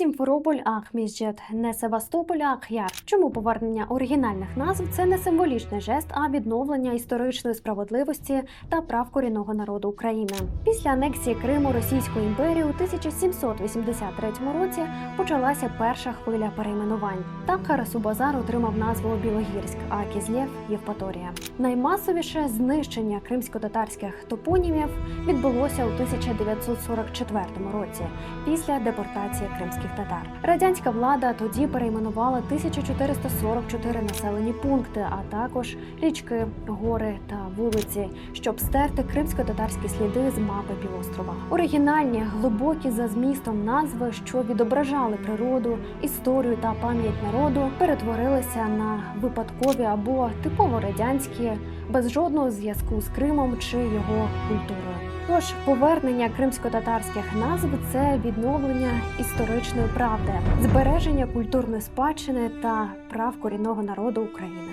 Сімферополь Ахміжджет, не Севастополь Ахяр. Чому повернення оригінальних назв це не символічний жест, а відновлення історичної справедливості та прав корінного народу України. Після анексії Криму Російською імперією у 1783 році почалася перша хвиля перейменувань. Так Харасу-Базар отримав назву Білогірськ, а Кізлєв Євпаторія. Наймасовіше знищення кримсько-татарських топонімів відбулося у 1944 році після депортації кримських татар. Радянська влада тоді перейменувала 1444 населені пункти, а також річки, гори та вулиці, щоб стерти кримсько-татарські сліди з мапи півострова. Оригінальні, глибокі за змістом назви, що відображали природу, історію та пам'ять народу, перетворилися на випадкові або типово радянські, без жодного зв'язку з Кримом чи його культурою. Тож повернення кримсько-татарських назв це відновлення історичної правди, збереження культурної спадщини та прав корінного народу України.